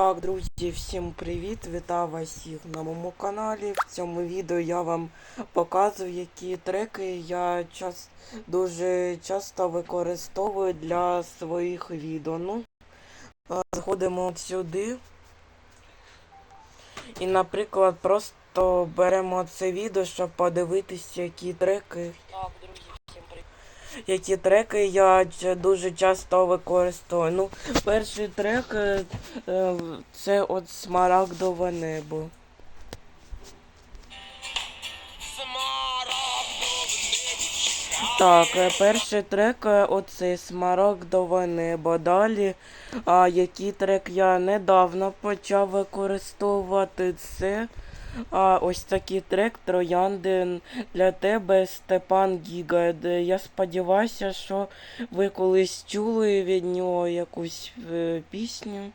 Так, друзі, всім привіт! Вітаю вас всіх на моєму каналі. В цьому відео я вам показую, які треки я час... дуже часто використовую для своїх відео. Ну, заходимо сюди. І, наприклад, просто беремо це відео, щоб подивитися, які треки. Так. Які треки я дуже часто використовую. Ну, перший трек е, е, це от смарагдове небо. Так, е, перший трек е, оцей смарагдове небо. Далі, а, який трек я недавно почав використовувати, це а, ось такий трек Троянди для тебе Степан Гіга. Я сподіваюся, що ви колись чули від нього якусь е, пісню.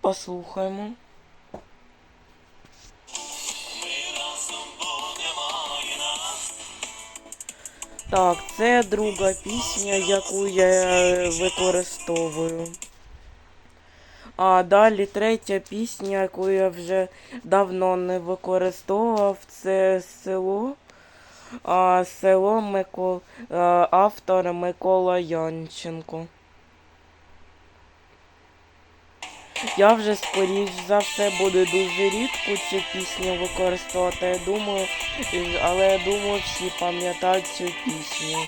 Послухаємо. Так, це друга пісня, яку я е, використовую. А далі третя пісня, яку я вже давно не використовував, це село. А, село Микол... а, автор Микола Янченко. Я вже скоріш за все буду дуже рідко цю пісню використовувати. Я думаю, але я думаю, всі пам'ятають цю пісню.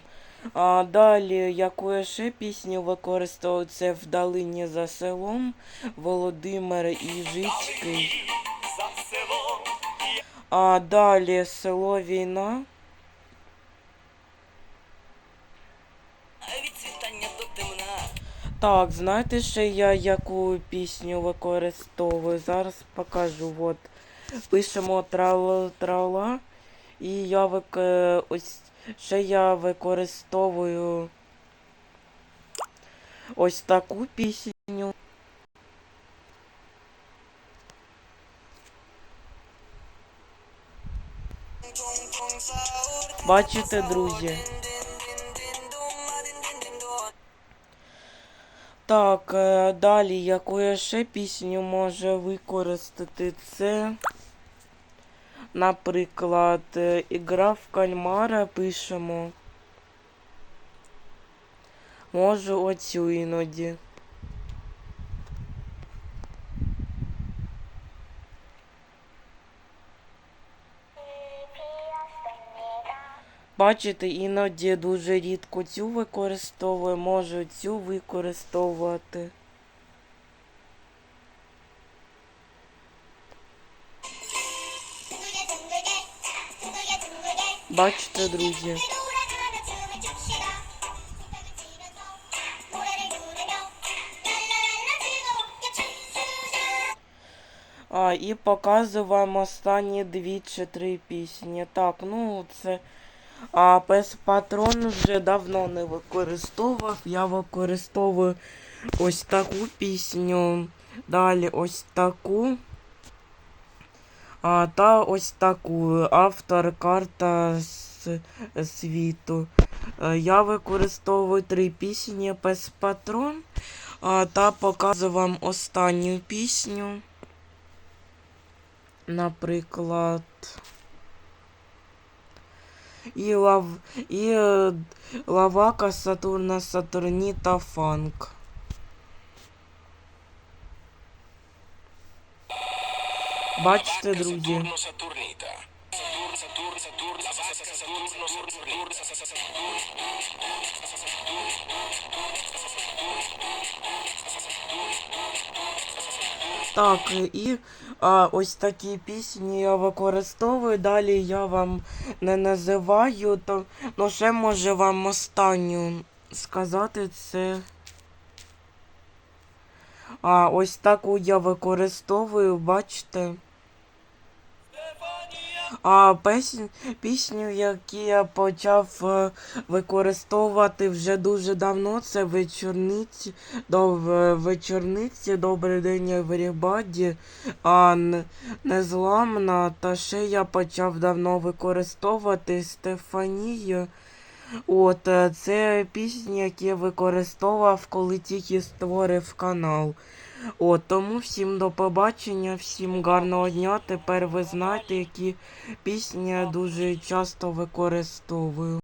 А далі, яку ще пісню використовую, це вдалині за селом Володимир Іжицький. А далі село Війна. Так, знаєте ще я яку пісню використовую? Зараз покажу. От пишемо трала трала. І я вик... е, ось ще я використовую ось таку пісню. Бачите, друзі? Так, е, далі, яку я ще пісню можу використати, це, наприклад, е, ігра в кальмара пишемо. Можу оцю іноді. Бачите, іноді дуже рідко цю використовую, можу цю використовувати. Бачите, друзі. А, і показую останні дві чи три пісні. Так, ну це. А пес патрон вже давно не використовував. Я використовую ось таку пісню. Далі ось таку. А, та ось таку. Автор карта світу. Е, Я використовую три пісні пес патрон. А, та показую вам останню пісню. Наприклад. І, лав... і е, лавака Сатурна Сатурніта Фанк. Сатурн, Сатурн, Так, і а, ось такі пісні я використовую. Далі я вам не називаю, то ну ще може вам останню сказати це. А, ось таку я використовую, бачите. А песню, пісню, яку я почав е, використовувати вже дуже давно, це вечорниці, до в- вечорниці, добрий день everybody, а незламна. Та ще я почав давно використовувати Стефанію. От, е, це пісні, які я використовував, коли тільки створив канал. О, тому всім до побачення, всім гарного дня. Тепер ви знаєте, які пісні я дуже часто використовую.